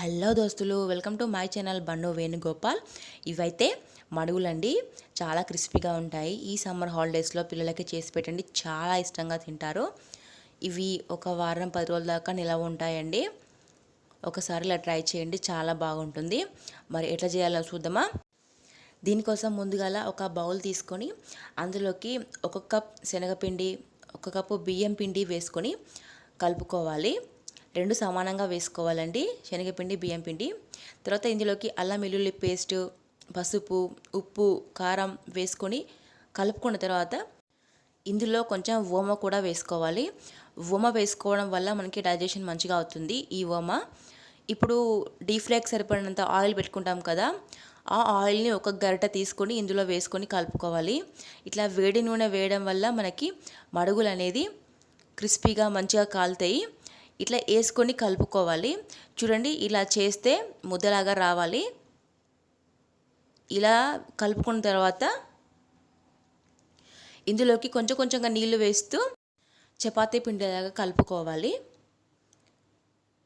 Hello దోస్తులు welcome to my channel బండో వేణుగోపాల్. ఇవైతే మడుగులండి చాలా క్రిస్పీగా ఉంటాయి. ఈ సమ్మర్ హాలిడేస్లో పిల్లలకి చేసి పెట్టండి చాలా ఇష్టంగా తింటారు. ఇవి ఒక వారం పది రోజుల దాకా నిలవ ఉంటాయండి. ఒకసారి ఇలా ట్రై చేయండి చాలా బాగుంటుంది. మరి ఎట్లా చేయాలో చూద్దామా? దీనికోసం ముందుగాల ఒక బౌల్ తీసుకొని అందులోకి ఒక కప్ శనగపిండి ఒక కప్పు బియ్యం పిండి వేసుకొని కలుపుకోవాలి. రెండు సమానంగా వేసుకోవాలండి. శనగపిండి బియ్యం పిండి. తర్వాత ఇందులోకి అల్లం వెల్లుల్లి పేస్ట్ పసుపు ఉప్పు కారం వేసుకొని కలుపుకున్న తర్వాత ఇందులో కొంచెం ఓమ కూడా వేసుకోవాలి. ఓమ వేసుకోవడం వల్ల మనకి డైజెషన్ మంచిగా అవుతుంది ఈ ఓమ. ఇప్పుడు డీప్ ఫ్రైకి సరిపడినంత ఆయిల్ పెట్టుకుంటాం కదా ఆ ఆయిల్ని ఒక గరిట తీసుకొని ఇందులో వేసుకొని కలుపుకోవాలి. ఇట్లా వేడి నూనె వేయడం వల్ల మనకి మడుగులు అనేది క్రిస్పీగా మంచిగా కాలుతాయి. ఇట్లా వేసుకొని కలుపుకోవాలి. చూడండి ఇలా చేస్తే ముద్దలాగా రావాలి. ఇలా కలుపుకున్న తర్వాత ఇందులోకి కొంచెం కొంచెంగా నీళ్ళు వేస్తూ చపాతీ పిండిలాగా కలుపుకోవాలి.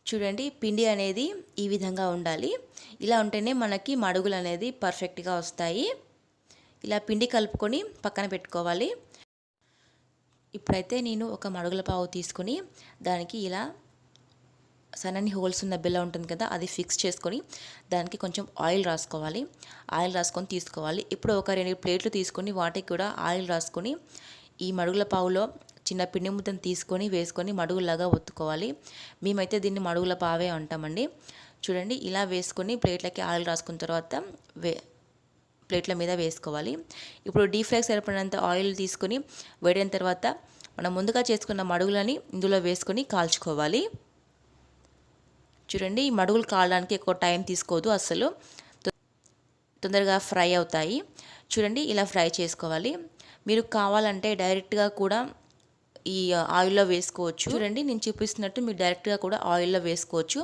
చూడండి పిండి అనేది ఈ విధంగా ఉండాలి. ఇలా ఉంటేనే మనకి మడుగులు అనేది పర్ఫెక్ట్గా వస్తాయి. ఇలా పిండి కలుపుకొని పక్కన పెట్టుకోవాలి. ఇప్పుడైతే నేను ఒక మడుగుల పావు తీసుకొని దానికి ఇలా సన్నని హోల్స్ ఉన్న బిల్ల ఉంటుంది కదా అది ఫిక్స్ చేసుకొని దానికి కొంచెం ఆయిల్ రాసుకోవాలి. ఆయిల్ రాసుకొని తీసుకోవాలి. ఇప్పుడు ఒక రెండు ప్లేట్లు తీసుకొని వాటికి కూడా ఆయిల్ రాసుకొని ఈ మడుగుల పావులో చిన్న పిండి ముద్దను తీసుకొని వేసుకొని మడుగులాగా ఒత్తుకోవాలి. మేమైతే దీన్ని మడుగుల పావే అంటామండి. చూడండి ఇలా వేసుకొని ప్లేట్లకి ఆయిల్ రాసుకున్న తర్వాత వే ప్లేట్ల మీద వేసుకోవాలి. ఇప్పుడు డీప్ ఫ్రైకి సరిపడినంత ఆయిల్ తీసుకొని వేడిన తర్వాత మనం ముందుగా చేసుకున్న మడుగులని ఇందులో వేసుకొని కాల్చుకోవాలి. చూడండి ఈ మడుగులు కాలడానికి ఎక్కువ టైం తీసుకోదు అసలు. తొందరగా ఫ్రై అవుతాయి. చూడండి ఇలా ఫ్రై చేసుకోవాలి. మీరు కావాలంటే డైరెక్ట్గా కూడా ఈ ఆయిల్లో వేసుకోవచ్చు. చూడండి నేను చూపిస్తున్నట్టు మీరు డైరెక్ట్గా కూడా ఆయిల్లో వేసుకోవచ్చు.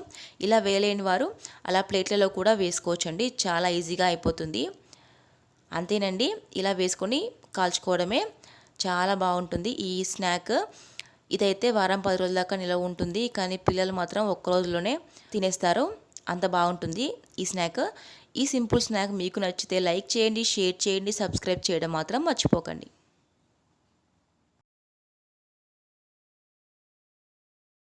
ఇలా వేయలేని వారు అలా ప్లేట్లలో కూడా వేసుకోవచ్చు అండి చాలా ఈజీగా అయిపోతుంది. అంతేనండి. ఇలా వేసుకొని కాల్చుకోవడమే చాలా బాగుంటుంది ఈ స్నాక్. ఇదైతే వారం పది రోజుల దాకా నిలవ ఉంటుంది. కానీ పిల్లలు మాత్రం ఒక్క రోజులోనే తినేస్తారు. అంత బాగుంటుంది ఈ స్నాక్ ఈ సింపుల్ స్నాక్ మీకు నచ్చితే లైక్ చేయండి షేర్ చేయండి సబ్స్క్రైబ్ చేయడం మాత్రం మర్చిపోకండి.